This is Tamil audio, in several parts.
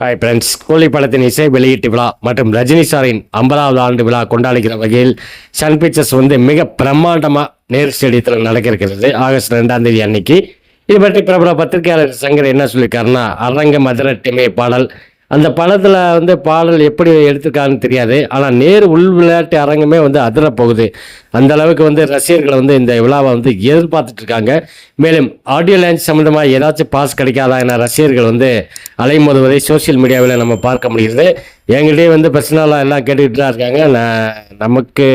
ஹாய் ஃப்ரெண்ட்ஸ் கோழி படத்தின் இசை வெளியீட்டு விழா மற்றும் ரஜினி சாரின் ஐம்பதாவது ஆண்டு விழா கொண்டாடுகிற வகையில் சன் பிக்சர்ஸ் வந்து மிக பிரம்மாண்டமாக நேரு ஸ்டேடியத்தில் நடக்க இருக்கிறது ஆகஸ்ட் ரெண்டாம் தேதி அன்னைக்கு. இது பற்றி பிரபல பத்திரிகையாளர் சங்கர் என்ன சொல்லியிருக்காருன்னா அரங்க மதுர டிமே பாடல் அந்த படத்தில் வந்து பாடல் எப்படி எடுத்திருக்காருன்னு தெரியாது. ஆனால் நேர் உள் விளையாட்டு அரங்கமே வந்து அதிர போகுது அந்த அளவுக்கு வந்து ரசிகர்கள் வந்து இந்த விழாவை வந்து எதிர்பார்த்துட்டு இருக்காங்க மேலும் ஆடியோ லான்ச் சம்மந்தமாக ஏதாச்சும் பாஸ் கிடைக்காதா என ரசிகர்கள் வந்து அலைமோதுவதை சோஷியல் மீடியாவில் நம்ம பார்க்க முடியுது என்கிட்டயே வந்து பர்சனலாக எல்லாம் கேட்டுக்கிட்டு தான் இருக்காங்க. நான் நமக்கு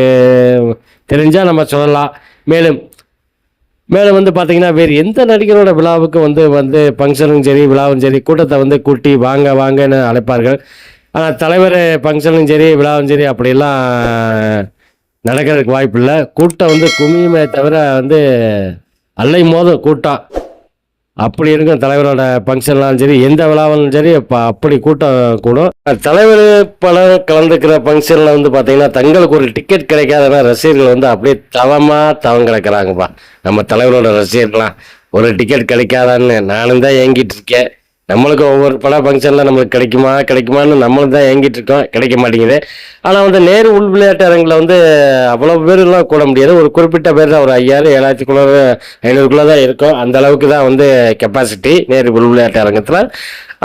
தெரிஞ்சால் நம்ம சொல்லலாம். மேலும் மேலே வந்து பார்த்தீங்கன்னா வேறு எந்த நடிகரோட விழாவுக்கும் வந்து வந்து ஃபங்க்ஷனும் சரி விழாவும் சரி கூட்டத்தை வந்து கூட்டி வாங்க வாங்கன்னு அழைப்பார்கள். ஆனால் தலைவர் ஃபங்க்ஷனும் சரி விழாவும் சரி அப்படியெல்லாம் நடக்கிறதுக்கு வாய்ப்பு இல்லை கூட்டம் வந்து குமியுமே தவிர வந்து அல்லை மோதும் கூட்டம். அப்படி இருக்கும் தலைவரோட ஃபங்க்ஷன்லாம் சரி எந்த விழாவும் சரி இப்போ அப்படி கூட்டம் கூடும். தலைவர் பலர் கலந்துக்கிற ஃபங்க்ஷனில் வந்து பார்த்தீங்கன்னா தங்களுக்கு ஒரு டிக்கெட் கிடைக்காதனா ரசிகர்கள் வந்து அப்படியே தவமாக தவம் கிடக்கிறாங்கப்பா. நம்ம தலைவரோட ரசிகர்கள்லாம் ஒரு டிக்கெட் கிடைக்காதான்னு நானும் தான் ஏங்கிட்டு இருக்கேன். நம்மளுக்கு ஒவ்வொரு பட ஃபங்க்ஷனில் நம்மளுக்கு கிடைக்குமா கிடைக்குமான்னு நம்மளும் தான் ஏங்கிட்டு இருக்கோம். கிடைக்க மாட்டேங்குது. ஆனால் வந்து நேரு உள் விளையாட்டு அரங்கில் வந்து அவ்வளோ பேர்லாம் கூட முடியாது. ஒரு குறிப்பிட்ட பேர் தான் ஒரு ஐயாயிரம் ஏழாயிரத்துக்குள்ள ஐநூறுக்குள்ளே தான் இருக்கும். அந்த அளவுக்கு தான் வந்து கெப்பாசிட்டி நேரு உள் விளையாட்டு அரங்கத்தில்.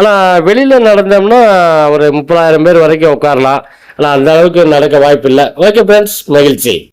ஆனால் வெளியில் நடந்தோம்னா ஒரு முப்பதாயிரம் பேர் வரைக்கும் உட்காரலாம். ஆனால் அந்த அளவுக்கு நடக்க வாய்ப்பு இல்லை ஓகே ஃப்ரெண்ட்ஸ் மகிழ்ச்சி.